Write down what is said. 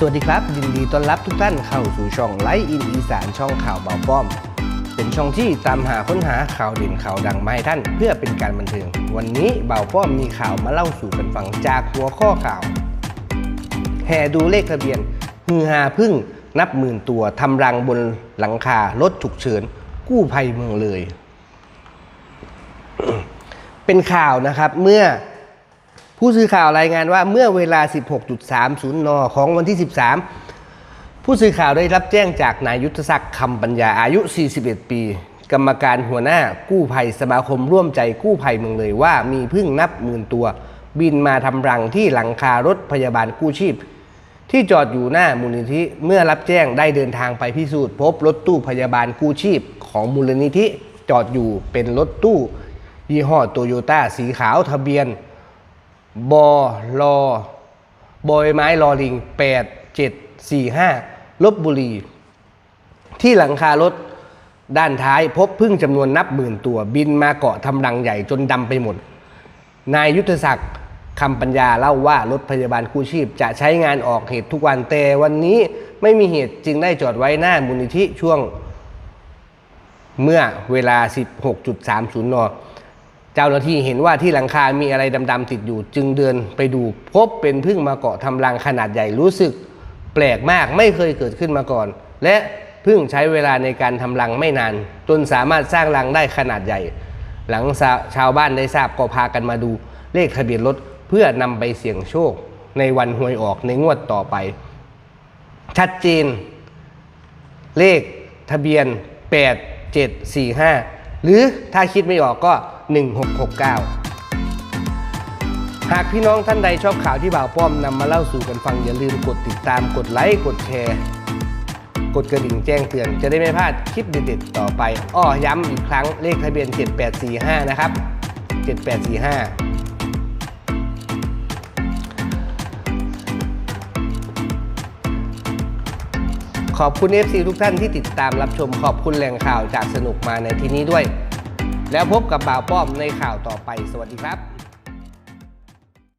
สวัสดีครับ ยินดีต้อนรับทุกท่านเข้าสู่ช่องไลฟ์อินอีสานช่องข่าวเบาป้อม เป็นช่องที่ตามหาค้นหาข่าวเด่นข่าวดังมาให้ท่าน เพื่อเป็นการบันเทิง วันนี้เบาป้อมมีข่าวมาเล่าสู่กันฟังจากหัวข้อข่าว แห่ดูเลขทะเบียนฮือฮาพึ่งนับหมื่นตัวทำรังบนหลังคารถฉุกเฉินกู้ภัยเมืองเลย เป็นข่าวนะครับเมื่อ ผู้สื่อข่าวรายงานว่าเมื่อเวลา 16.30 น ของวันที่ 13 ผู้สื่อข่าวได้รับแจ้งจากนายยุทธศักดิ์คำปัญญาอายุ 41 ปี กรรมการหัวหน้ากู้ภัยสมาคมร่วมใจกู้ภัยเมืองเลยว่ามีพึ่งนับหมื่นตัว บินมาทำรังที่หลังคารถพยาบาลกู้ชีพ ที่จอดอยู่หน้ามูลนิธิเมื่อรับแจ้งได้เดินทางไปพิสูจน์พบรถตู้พยาบาลกู้ชีพ ของมูลนิธิจอดอยู่เป็นรถตู้ ยี่ห้อโตโยต้าสีขาวทะเบียน บอลอบอยไม้ลอลิง 8745ลบบุรี ที่หลังคารถด้านท้ายพบพึ่งจำนวนนับหมื่นตัวบินมาเกาะทำรังใหญ่จนดำไปหมด นายยุทธศักดิ์คำปัญญาเล่าว่ารถพยาบาลกู้ชีพ จะใช้งานออกเหตุทุกวันแต่วันนี้ไม่มีเหตุจึงได้จอดไว้หน้ามูลนิธิช่วงเมื่อเวลา 16.30 น เจ้าหน้าที่เห็นว่าที่หลังคา มีอะไรดำๆติดอยู่ จึงเดินไปดูพบเป็นพึ่งมาเกาะทำรังขนาดใหญ่รู้สึก แปลกมากไม่เคยเกิดขึ้นมาก่อน และพึ่งใช้เวลาในการทำรังไม่นาน จนสามารถสร้างรังได้ขนาดใหญ่ หลังชาวบ้านได้ทราบก็พากันมาดูเลขทะเบียนรถเพื่อนำไปเสี่ยงโชค ในวันหวยออกในงวดต่อไป ชัดเจน เลขทะเบียน 8745 หรือถ้าคิดไม่ออกก็ 1669 หากพี่น้องท่านใดชอบข่าวที่บ่าวป้อมนำมาเล่าสู่กันฟังอย่าลืมกดติดตามกดไลค์กดแชร์ กดกระดิ่งแจ้งเตือนจะได้ไม่พลาดคลิปเด็ดๆต่อไป อ้อย้ำอีกครั้งเลขทะเบียน 7845 นะครับ 7845ขอบคุณ FC ทุกท่านที่ติดตามรับชมขอบคุณแหล่งข่าวจากสนุกมาในที่นี้ด้วย แล้วพบกับบ่าวป้อมในข่าวต่อไป สวัสดีครับ